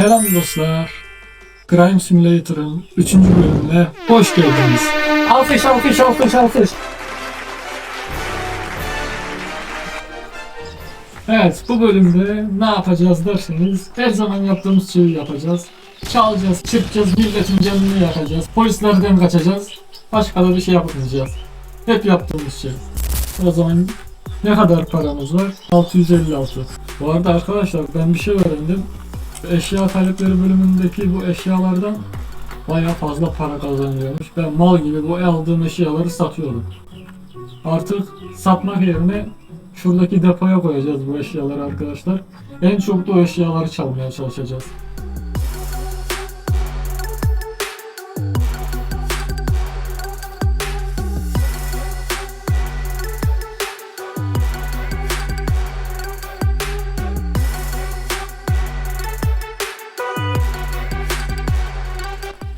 Selam dostlar. Crime Simulator'ın 3. bölümüne hoş geldiniz. Alkış alkış alkış alkış. Evet bu bölümde ne yapacağız derseniz her zaman yaptığımız şeyi yapacağız. Çalacağız, çırpacağız, milletin canını yakacağız, polislerden kaçacağız. Başka da bir şey yapmayacağız. Hep yaptığımız şey. O zaman ne kadar paramız var? 656. Bu arada arkadaşlar ben bir şey öğrendim. Eşya talepleri bölümündeki bu eşyalardan bayağı fazla para kazanıyormuş. Ben mal gibi bu aldığım eşyaları satıyorum. Artık satmak yerine şuradaki depoya koyacağız bu eşyaları arkadaşlar. En çok da o eşyaları çalmaya çalışacağız.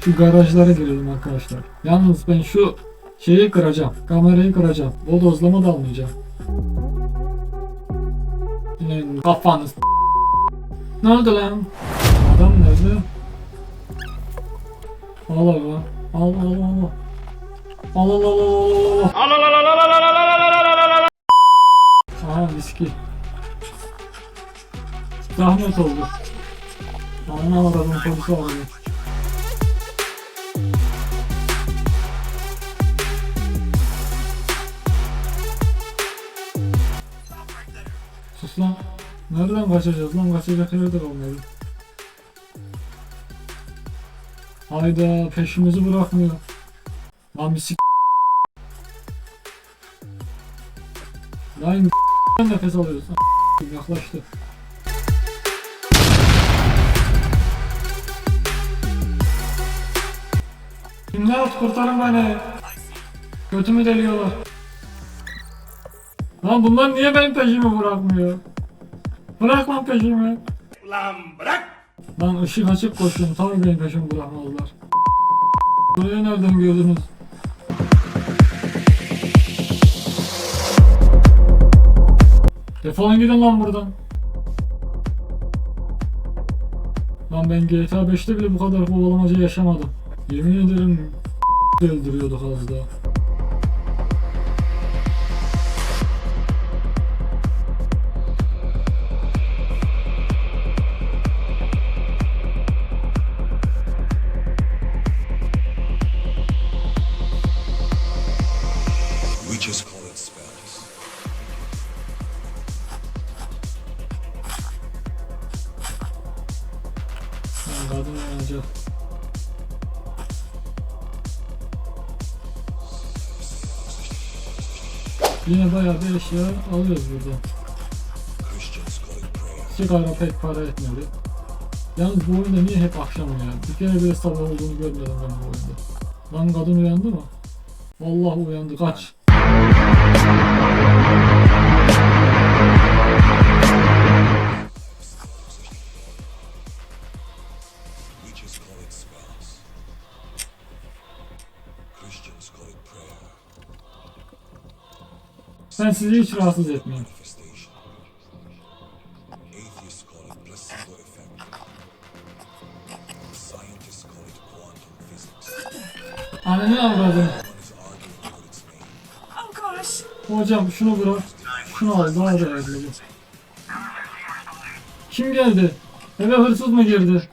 Şu garajlara girelim arkadaşlar. Yalnız ben şu şeyi kıracağım. Kamerayı kıracağım. Bodozlama da almayacağım. Kafanız. Ne oldu lan? Adam nerede? Al al al. Al al al. Al al al al. Aha viski. Zahmet oldu. Ana adamın polisi alıyor. Nereden kaçacağız lan? Kaçacak yer de kalmadı. Hayda peşimizi bırakmıyor. Lan bir sik... Lan nefes alıyoruz. Yaklaştı. İmdat kurtarın beni. Götümü deliyorlar. Lan bunlar niye benim peşimi bırakmıyor? Bırakma peşimi. Ulan bırak! Lan ışık açık koşuyorum. Tabii benim peşimi bırakmazlar. Burayı nereden gördünüz? Defolun gidin lan buradan. Lan ben GTA 5'te bile bu kadar kovalamaca yaşamadım. Yemin ederim öldürüyorduk az daha. Kadın uyanacak. Yine bayağı bir eşya alıyoruz burada. Sigara pek para etmedi. Yalnız bu oyunda niye hep akşam uyanıyor? Bir kere bile sabah olduğunu görmedim ben bu oyunda. Lan kadın uyandı mı? Vallahi uyandı kaç. Ben sizi hiç rahatsız etmeyeyim. Ananı avradım. Hocam şunu bırak. Şunu al daha değerli bu. Kim geldi? Eve hırsız mı girdi?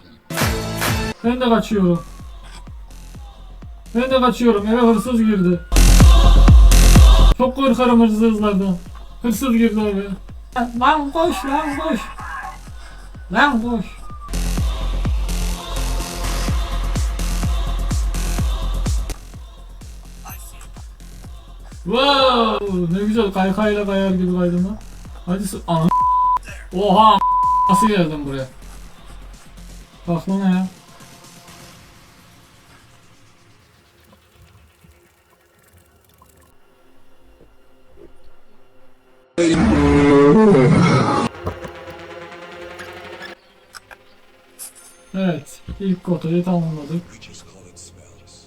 Ben de kaçıyorum. Ben de kaçıyorum. Eve hırsız girdi. Çok korkarım hırsızlardan. Hırsız girdi eve. Lan koş lan koş. Lan koş. Wow, ne güzel kaykayla kayar gibi kaydım lan. Hadi sı- Ana. Oha nasıl geldin buraya? Bak lan ya. İlk kotayı tamamladık.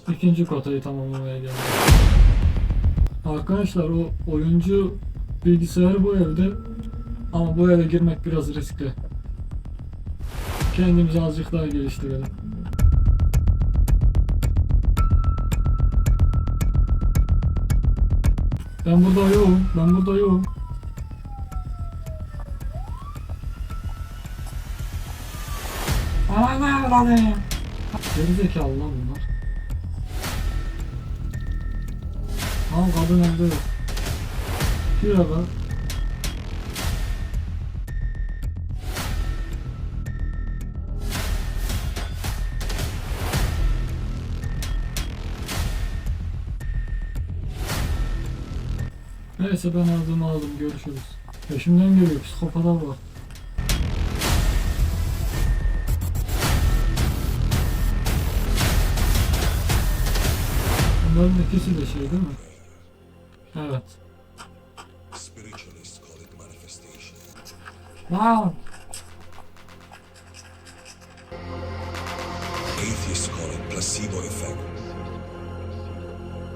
İkinci kotayı tamamlamaya geldik. Arkadaşlar o oyuncu bilgisayarı bu evde ama bu eve girmek biraz riskli. Kendimizi azıcık daha geliştirelim. Ben burada yoğum. Ben burada yoğum. Ana lan ya. Geri zekalı lan bunlar. Al kadın evde yok. Bak. Neyse ben aldığımı aldım görüşürüz. Peşimden geliyor psikopatlar var. Bunların ikisi de şey değil mi? Evet. Spiritualists call it manifestation. Wow. Atheists call it placebo effect.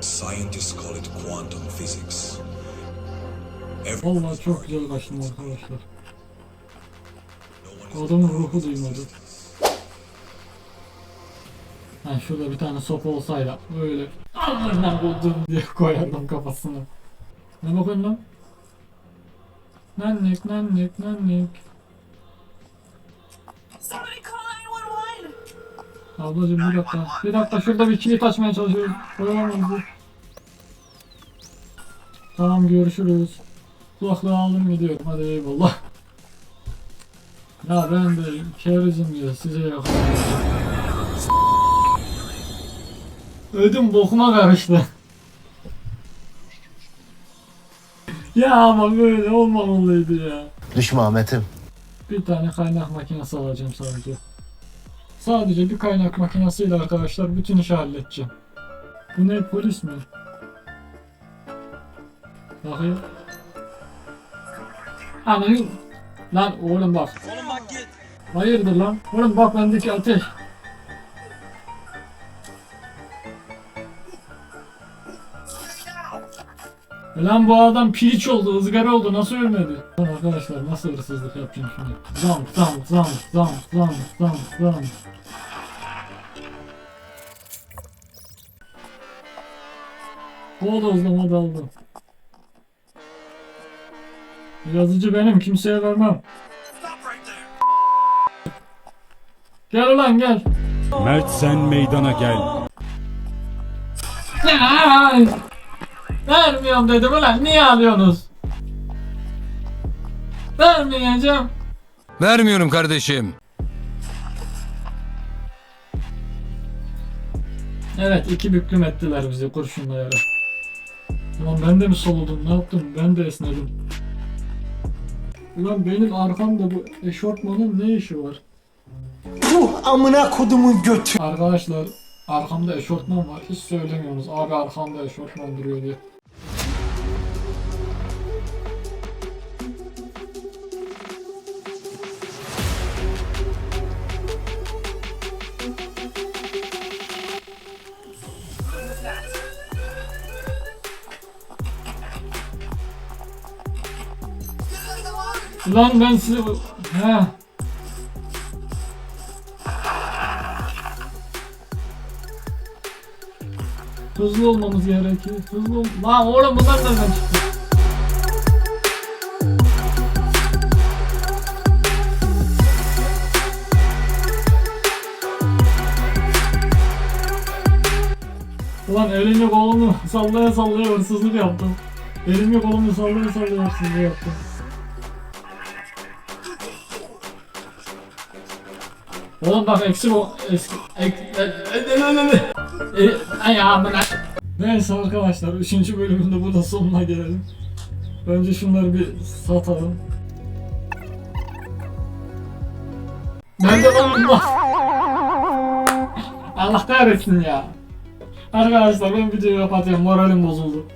Scientists call it quantum physics. Vallahi çok güzel kaçtım arkadaşlar. Adamın ruhu duymadı. Ha şurada bir tane sopa olsaydı böyle amına koydum diye koyardım kafasına. Ne bakıyorsun lan? Nannik nannik nannik. Somebody call 911. Ablacım bir dakika. Bir dakika şurada bir kilit açmaya çalışıyoruz. Bizi. Tamam görüşürüz. Kulaklığı aldım gidiyorum. Hadi eyvallah. Ya ben de kerizim ya size yakın. Ödüm bokuma karıştı. ya ama böyle olmamalıydı ya. Düşme Ahmet'im. Bir tane kaynak makinesi alacağım sadece. Sadece bir kaynak makinesiyle arkadaşlar bütün işi halledeceğim. Bu ne polis mi? Bakayım. Hani Lan oğlum bak. Oğlum bak git. Hayırdır lan? Oğlum bak bendeki ateş. Lan bu adam piliç oldu, ızgara oldu, nasıl ölmedi? Lan arkadaşlar nasıl hırsızlık yapacağım şimdi? Zam, zam, zam, zam, zam, zam, zam. Bodozlama daldım. Yazıcı benim, kimseye vermem. Gel ulan gel. Mert sen meydana gel. Vermiyorum dedim ulan niye alıyorsunuz? Vermeyeceğim. Vermiyorum kardeşim. Evet iki büklüm ettiler bizi kurşunla yere. Ulan ben de mi soluldum ne yaptım ben de esnedim. Ulan benim arkamda bu eşortmanın ne işi var? Amına kodumun götü. Arkadaşlar arkamda eşortman var hiç söylemiyorsunuz abi arkamda eşortman duruyor diye. Ulan ben size... He. Hızlı olmamız gerekiyor. Hızlı ol... Lan oğlum bunlar nereden çıktı? Ulan elimi kolumu sallaya sallaya hırsızlık yaptım. Elimi kolumu sallaya sallaya hırsızlık yaptım. Oğlum bak eksi bu eski ek, ay amına. Neyse arkadaşlar 3. bölümünde burada sonuna gelelim. Önce şunları bir satalım. Nerede lan bunlar? Allah kahretsin ya. Arkadaşlar ben videoyu kapatıyorum moralim bozuldu.